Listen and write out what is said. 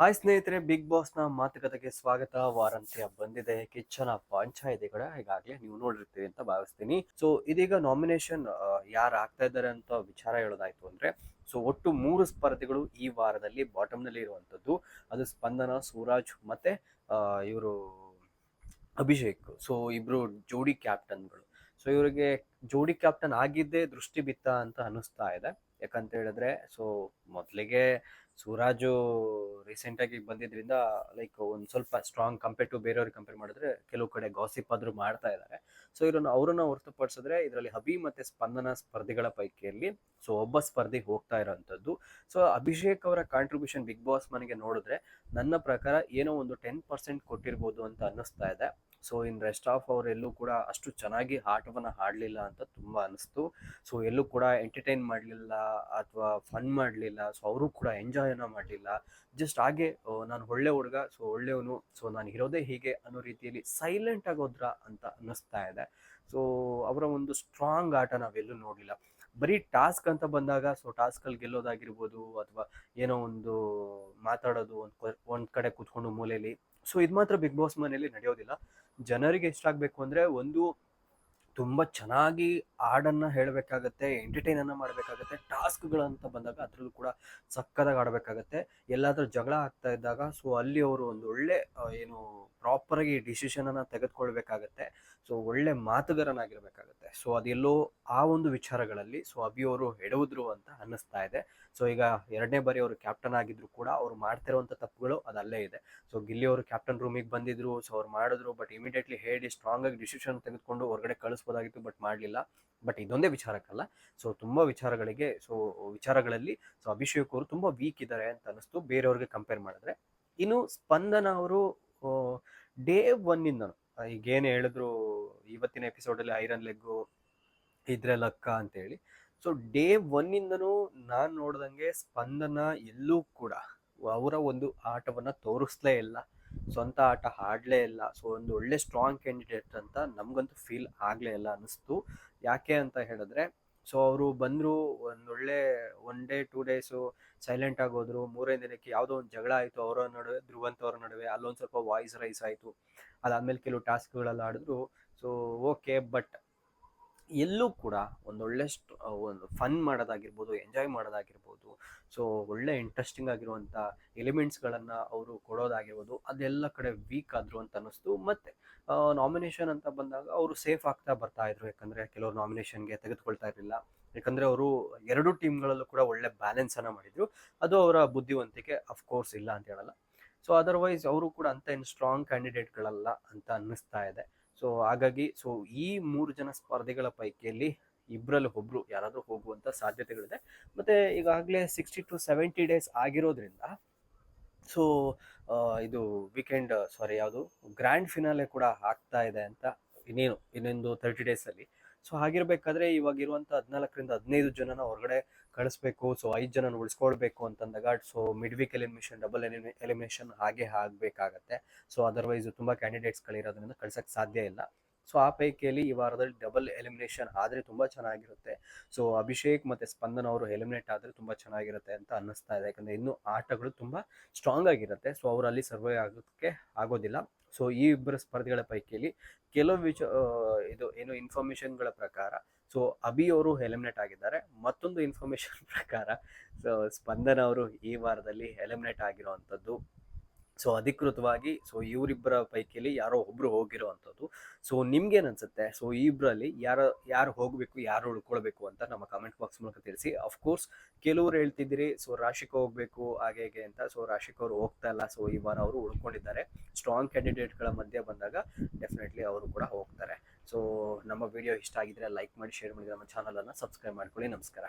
Hi ಸ್ನೇಹಿತರೆ big ಬಾಸ್ನ ಮಾತುಕತೆಗೆ ಸ್ವಾಗತ. ವಾರಂತ್ಯ ಬಂದಿದೆ. ಕಿಚ್ಚನ ಕೂಡ ಈಗಾಗಲೇ ನೀವು ನೋಡಿರ್ತೀರಿ ಅಂತ ಭಾವಿಸ್ತೀನಿ. ಸೊ ಇದೀಗ ನಾಮಿನೇಷನ್ ಯಾರು ಆಗ್ತಾ ಇದ್ದಾರೆ ಅಂತ ವಿಚಾರ ಹೇಳೋದಾಯ್ತು ಅಂದ್ರೆ ಸೊ ಒಟ್ಟು ಮೂರು ಸ್ಪರ್ಧಿಗಳು ಈ ವಾರದಲ್ಲಿ ಬಾಟಮ್ನಲ್ಲಿ ಇರುವಂತದ್ದು ಅದು ಸ್ಪಂದನ, ಸೂರಾಜ್ ಮತ್ತೆ ಇವರು ಅಭಿಷೇಕ್. ಸೊ ಇಬ್ರು ಜೋಡಿ ಕ್ಯಾಪ್ಟನ್ಗಳು ಸೊ ಇವರಿಗೆ ಜೋಡಿ ಕ್ಯಾಪ್ಟನ್ ಆಗಿದ್ದೇ ದೃಷ್ಟಿ ಬಿತ್ತ ಅಂತ ಅನಿಸ್ತಾ ಇದೆ. ಯಾಕಂತ ಹೇಳಿದ್ರೆ ಸೊ ಮೊದಲಿಗೆ ಸೂರಾಜು ರೀಸೆಂಟ್ ಆಗಿ ಬಂದಿದ್ರಿಂದ ಲೈಕ್ ಒಂದು ಸ್ವಲ್ಪ ಸ್ಟ್ರಾಂಗ್ ಕಂಪೇರ್ ಟು ಬೇರೆಯವ್ರಿಗೆ ಕಂಪೇರ್ ಮಾಡಿದ್ರೆ ಕೆಲವು ಕಡೆ ಗಾಸಿಪ್ ಆದ್ರೂ ಮಾಡ್ತಾ ಇದ್ದಾರೆ ಸೊ ಇವ್ರನ್ನ, ಅವರನ್ನ ಹೊರತುಪಡಿಸಿದ್ರೆ ಇದರಲ್ಲಿ ಹಬಿ ಮತ್ತೆ ಸ್ಪಂದನ ಸ್ಪರ್ಧಿಗಳ ಪೈಕಿಯಲ್ಲಿ ಸೊ ಒಬ್ಬ ಸ್ಪರ್ಧಿ ಹೋಗ್ತಾ ಇರೋಂಥದ್ದು. ಸೊ ಅಭಿಷೇಕ್ ಅವರ ಕಾಂಟ್ರಿಬ್ಯೂಷನ್ ಬಿಗ್ ಬಾಸ್ ಮನೆಗೆ ನೋಡಿದ್ರೆ ನನ್ನ ಪ್ರಕಾರ ಏನೋ ಒಂದು ಟೆನ್ ಪರ್ಸೆಂಟ್ ಕೊಟ್ಟಿರ್ಬೋದು ಅಂತ ಅನ್ನಿಸ್ತಾ ಇದೆ. ಸೊ ಇನ್ ರೆಸ್ಟ್ ಆಫ್ ಅವ್ರು ಎಲ್ಲೂ ಕೂಡ ಅಷ್ಟು ಚೆನ್ನಾಗಿ ಆಟವನ್ನು ಹಾಡಲಿಲ್ಲ ಅಂತ ತುಂಬ ಅನಿಸ್ತು. ಸೊ ಎಲ್ಲೂ ಕೂಡ ಎಂಟರ್ಟೈನ್ ಮಾಡಲಿಲ್ಲ ಅಥವಾ ಫನ್ ಮಾಡಲಿಲ್ಲ. ಸೊ ಅವರು ಕೂಡ ಎಂಜಾಯ್ನ ಮಾಡಲಿಲ್ಲ. ಜಸ್ಟ್ ಹಾಗೆ ನಾನು ಒಳ್ಳೆ ಹುಡುಗ ಸೊ ಒಳ್ಳೆಯವನು ಸೊ ನಾನು ಇರೋದೇ ಹೀಗೆ ಅನ್ನೋ ರೀತಿಯಲ್ಲಿ ಸೈಲೆಂಟ್ ಆಗೋದ್ರ ಅಂತ ಅನ್ನಿಸ್ತಾ ಇದೆ. ಸೊ ಅವರ ಒಂದು ಸ್ಟ್ರಾಂಗ್ ಆಟ ನಾವೆಲ್ಲೂ ನೋಡಲಿಲ್ಲ. ಬರೀ ಟಾಸ್ಕ್ ಅಂತ ಬಂದಾಗ ಸೊ ಟಾಸ್ಕಲ್ಲಿ ಗೆಲ್ಲೋದಾಗಿರ್ಬೋದು ಅಥವಾ ಏನೋ ಒಂದು ಮಾತಾಡೋದು ಒಂದು ಒಂದು ಕಡೆ ಕೂತ್ಕೊಂಡು ಮೂಲೆಯಲ್ಲಿ. ಸೊ ಇದು ಮಾತ್ರ ಬಿಗ್ ಬಾಸ್ ಮನೆಯಲ್ಲಿ ನಡೆಯೋದಿಲ್ಲ. ಜನರಿಗೆ ಇಷ್ಟ ಆಗಬೇಕು ಅಂದರೆ ಒಂದು ತುಂಬ ಚೆನ್ನಾಗಿ ಹಾಡನ್ನು ಹೇಳಬೇಕಾಗತ್ತೆ ಎಂಟರ್ಟೈನನ್ನು ಮಾಡಬೇಕಾಗತ್ತೆ ಟಾಸ್ಕ್ಗಳಂತ ಬಂದಾಗ ಅದರಲ್ಲೂ ಕೂಡ ಸಕ್ಕದಾಗಿ ಆಡಬೇಕಾಗತ್ತೆ ಎಲ್ಲಾದರೂ ಜಗಳ ಆಗ್ತಾ ಇದ್ದಾಗ, ಸೊ ಅಲ್ಲಿ ಅವರು ಒಂದು ಒಳ್ಳೆ ಏನು ಪ್ರಾಪರಾಗಿ ಡಿಸಿಷನ್ ಅನ್ನ ತೆಗೆದುಕೊಳ್ಬೇಕಾಗತ್ತೆ. ಸೊ ಒಳ್ಳೆ ಮಾತುಗಾರನಾಗಿರ್ಬೇಕಾಗತ್ತೆ. ಸೊ ಅದೆಲ್ಲೋ ಆ ಒಂದು ವಿಚಾರಗಳಲ್ಲಿ ಸೊ ಅಭಿ ಅವರು ಎಡವುದ್ರು ಅಂತ ಅನ್ನಿಸ್ತಾ ಇದೆ. ಸೊ ಈಗ ಎರಡನೇ ಬಾರಿ ಅವರು ಕ್ಯಾಪ್ಟನ್ ಆಗಿದ್ರು ಕೂಡ ಅವ್ರು ಮಾಡ್ತಿರುವಂತ ತಪ್ಪುಗಳು ಅದಲ್ಲೇ ಇದೆ. ಸೊ ಗಿಲ್ಲಿ ಅವರು ಕ್ಯಾಪ್ಟನ್ ರೂಮಿಗೆ ಬಂದಿದ್ರು, ಸೊ ಅವ್ರು ಮಾಡಿದ್ರು ಬಟ್ ಇಮಿಡಿಯೇಟ್ಲಿ ಹೇಳಿ ಸ್ಟ್ರಾಂಗ್ ಆಗಿ ಡಿಸಿಷನ್ ತೆಗೆದುಕೊಂಡು ಹೊರಗಡೆ ಕಳಿಸ್ಬೋದಾಗಿತ್ತು ಬಟ್ ಮಾಡಲಿಲ್ಲ. ಬಟ್ ಇದೊಂದೇ ವಿಚಾರಕ್ಕಲ್ಲ. ಸೊ ತುಂಬ ವಿಚಾರಗಳಿಗೆ, ಸೊ ವಿಚಾರಗಳಲ್ಲಿ, ಸೊ ಅಭಿಷೇಕ್ ಅವರು ತುಂಬ ವೀಕ್ ಇದ್ದಾರೆ ಅಂತ ಅನ್ನಿಸ್ತು. ಬೇರೆಯವ್ರಿಗೆ ಕಂಪೇರ್ ಮಾಡಿದ್ರೆ. ಇನ್ನು ಸ್ಪಂದನ ಅವರು ಡೇ ಒನ್ನಿಂದನು ಈಗ ಏನು ಹೇಳಿದ್ರು ಇವತ್ತಿನ ಎಪಿಸೋಡಲ್ಲಿ ಐರನ್ ಲೆಗ್ಗು ಇದ್ರೆ ಲಕ್ಕ ಅಂತೇಳಿ. ಸೊ ಡೇ ಒನ್ನಿಂದನೂ ನಾನು ನೋಡ್ದಂಗೆ ಸ್ಪಂದನ ಎಲ್ಲೂ ಕೂಡ ಅವರ ಒಂದು ಆಟವನ್ನ ತೋರಿಸ್ಲೇ ಇಲ್ಲ. ಸ್ವಂತ ಆಟ ಆಡಲೇ ಇಲ್ಲ. ಸೊ ಒಂದು ಒಳ್ಳೆ ಸ್ಟ್ರಾಂಗ್ ಕ್ಯಾಂಡಿಡೇಟ್ ಅಂತ ನಮಗಂತೂ ಫೀಲ್ ಆಗಲೇ ಇಲ್ಲ ಅನ್ನಿಸ್ತು. ಯಾಕೆ ಅಂತ ಹೇಳಿದ್ರೆ ಸೊ ಅವರು ಬಂದರು ಒಂದೊಳ್ಳೆ one day two days silent ಆಗೋದ್ರು ಮೂರೇ ದಿನಕ್ಕೆ ಯಾವುದೋ ಒಂದು ಜಗಳ ಆಯಿತು ಅವರ ನಡುವೆ ಧ್ರುವಂತ ಅವ್ರ ನಡುವೆ. ಅಲ್ಲೊಂದು ಸ್ವಲ್ಪ ವಾಯ್ಸ್ ರೈಸ್ ಆಯಿತು. ಅದಾದಮೇಲೆ ಕೆಲವು ಟಾಸ್ಕ್ಗಳೆಲ್ಲ ಆಡಿದ್ರು. ಸೊ ಓಕೆ ಬಟ್ ಎಲ್ಲೂ ಕೂಡ ಒಂದೊಳ್ಳೆ ಒಂದು ಫನ್ ಮಾಡೋದಾಗಿರ್ಬೋದು ಎಂಜಾಯ್ ಮಾಡೋದಾಗಿರ್ಬೋದು ಸೊ ಒಳ್ಳೆ ಇಂಟ್ರೆಸ್ಟಿಂಗ್ ಆಗಿರುವಂಥ ಎಲಿಮೆಂಟ್ಸ್ಗಳನ್ನು ಅವರು ಕೊಡೋದಾಗಿರ್ಬೋದು, ಅದೆಲ್ಲ ಕಡೆ ವೀಕ್ ಆದರು ಅಂತ ಅನ್ನಿಸ್ತು. ಮತ್ತು ನಾಮಿನೇಷನ್ ಅಂತ ಬಂದಾಗ ಅವರು ಸೇಫ್ ಆಗ್ತಾ ಬರ್ತಾ ಇದ್ರು. ಯಾಕಂದರೆ ಕೆಲವರು ನಾಮಿನೇಷನ್ಗೆ ತೆಗೆದುಕೊಳ್ತಾ ಇರಲಿಲ್ಲ. ಯಾಕಂದರೆ ಅವರು ಎರಡು ಟೀಮ್ಗಳಲ್ಲೂ ಕೂಡ ಒಳ್ಳೆ ಬ್ಯಾಲೆನ್ಸನ್ನು ಮಾಡಿದರು. ಅದು ಅವರ ಬುದ್ಧಿವಂತಿಕೆ ಅಫ್ಕೋರ್ಸ್ ಇಲ್ಲ ಅಂತ ಹೇಳಲ್ಲ. ಸೊ ಅದರ್ವೈಸ್ ಅವರು ಕೂಡ ಅಂತ ಏನು ಸ್ಟ್ರಾಂಗ್ ಕ್ಯಾಂಡಿಡೇಟ್ಗಳಲ್ಲ ಅಂತ ಅನ್ನಿಸ್ತಾ ಇದೆ. ಸೊ ಹಾಗಾಗಿ ಸೊ ಈ ಮೂರು ಜನ ಸ್ಪರ್ಧಿಗಳ ಪೈಕಿಯಲ್ಲಿ ಇಬ್ಬರಲ್ಲಿ ಒಬ್ರು ಯಾರಾದರೂ ಹೋಗುವಂಥ ಸಾಧ್ಯತೆಗಳಿದೆ. ಮತ್ತೆ ಈಗಾಗಲೇ ಸಿಕ್ಸ್ಟಿ ಟು ಸೆವೆಂಟಿ ಡೇಸ್ ಆಗಿರೋದ್ರಿಂದ ಸೊ ಇದು ವೀಕೆಂಡ್ ಸಾರಿ ಯಾವುದು ಗ್ರ್ಯಾಂಡ್ ಫಿನಾಲೆ ಕೂಡ ಆಗ್ತಾ ಇದೆ ಅಂತ ಇನ್ನೇನು, ಇನ್ನೊಂದು ತರ್ಟಿ ಡೇಸಲ್ಲಿ ಸೊ ಹಾಗಿರಬೇಕಾದ್ರೆ ಇವಾಗಿರುವಂಥ ಹದಿನಾಲ್ಕರಿಂದ ಹದಿನೈದು ಜನನ ಹೊರಗಡೆ ಕಳಿಸ್ಬೇಕು ಸೊ ಐದು ಜನನ ಉಳಿಸ್ಕೊಳ್ಬೇಕು ಅಂತಂದಾಗ so mid week elimination double elimination ಹಾಗೆ ಆಗಬೇಕಾಗತ್ತೆ. ಸೊ ಅದರ್ವೈಸ್ ತುಂಬ ಕ್ಯಾಂಡಿಡೇಟ್ಸ್ಗಳಿರೋದ್ರಿಂದ ಕಳ್ಸಕ್ಕೆ ಸಾಧ್ಯ ಇಲ್ಲ. ಸೊ ಆ ಪೈಕಿಯಲ್ಲಿ ಈ ವಾರದಲ್ಲಿ ಡಬಲ್ ಎಲಿಮಿನೇಷನ್ ಆದರೆ ತುಂಬ ಚೆನ್ನಾಗಿರುತ್ತೆ. ಸೊ ಅಭಿಷೇಕ್ ಮತ್ತು ಸ್ಪಂದನ್ ಅವರು ಎಲಿಮಿನೇಟ್ ಆದರೆ ತುಂಬ ಚೆನ್ನಾಗಿರುತ್ತೆ ಅಂತ ಅನ್ನಿಸ್ತಾ ಇದೆ. ಯಾಕಂದರೆ ಇನ್ನೂ ಆಟಗಳು ತುಂಬ ಸ್ಟ್ರಾಂಗ್ ಆಗಿರುತ್ತೆ. ಸೊ ಅವರಲ್ಲಿ ಸರ್ವೈವ್ ಆಗೋಕ್ಕೆ ಆಗೋದಿಲ್ಲ. ಸೊ ಈ ಇಬ್ಬರು ಸ್ಪರ್ಧಿಗಳ ಪೈಕಿಯಲ್ಲಿ ಕೆಲವು ವಿಚ ಇದು ಏನು ಇನ್ಫಾರ್ಮೇಷನ್ಗಳ ಪ್ರಕಾರ ಸೊ ಅಭಿ ಅವರು ಎಲಿಮಿನೇಟ್ ಆಗಿದ್ದಾರೆ. ಮತ್ತೊಂದು ಇನ್ಫಾರ್ಮೇಶನ್ ಪ್ರಕಾರ ಸೊ ಸ್ಪಂದನ ಅವರು ಈ ವಾರದಲ್ಲಿ ಎಲಿಮಿನೇಟ್ ಆಗಿರುವಂಥದ್ದು. ಸೊ ಅಧಿಕೃತವಾಗಿ ಸೊ ಇವರಿಬ್ಬರ ಪೈಕಿಯಲ್ಲಿ ಯಾರೋ ಒಬ್ರು ಹೋಗಿರೋ ಅಂಥದ್ದು ಸೊ ನಿಮ್ಗೇನು ಅನ್ಸುತ್ತೆ ಸೊ ಇಬ್ಬರಲ್ಲಿ ಯಾರು ಯಾರು ಹೋಗಬೇಕು, ಯಾರು ಉಳ್ಕೊಳ್ಬೇಕು ಅಂತ ನಮ್ಮ ಕಮೆಂಟ್ ಬಾಕ್ಸ್ ಮೂಲಕ ತಿಳಿಸಿ. ಅಫ್ಕೋರ್ಸ್ ಕೆಲವರು ಹೇಳ್ತಿದ್ದೀರಿ ಸೊ ರಾಶಿಕ್ ಹೋಗ್ಬೇಕು, ಹಾಗೆ ಹೇಗೆ ಅಂತ. ಸೊ ರಾಶಿಕ್ ಅವರು ಹೋಗ್ತಾ ಇಲ್ಲ. ಸೊ ಈ ವಾರ ಅವರು ಉಳ್ಕೊಂಡಿದ್ದಾರೆ. ಸ್ಟ್ರಾಂಗ್ ಕ್ಯಾಂಡಿಡೇಟ್ಗಳ ಮಧ್ಯೆ ಬಂದಾಗ ಡೆಫಿನೆಟ್ಲಿ ಅವರು ಕೂಡ ಹೋಗ್ತಾರೆ. ಸೊ ನಮ್ಮ ವಿಡಿಯೋ ಇಷ್ಟ ಆಗಿದ್ರೆ ಲೈಕ್ ಮಾಡಿ ಶೇರ್ ಮಾಡಿ ನಮ್ಮ ಚಾನಲನ್ನು ಸಬ್ಸ್ಕ್ರೈಬ್ ಮಾಡ್ಕೊಳ್ಳಿ. ನಮಸ್ಕಾರ.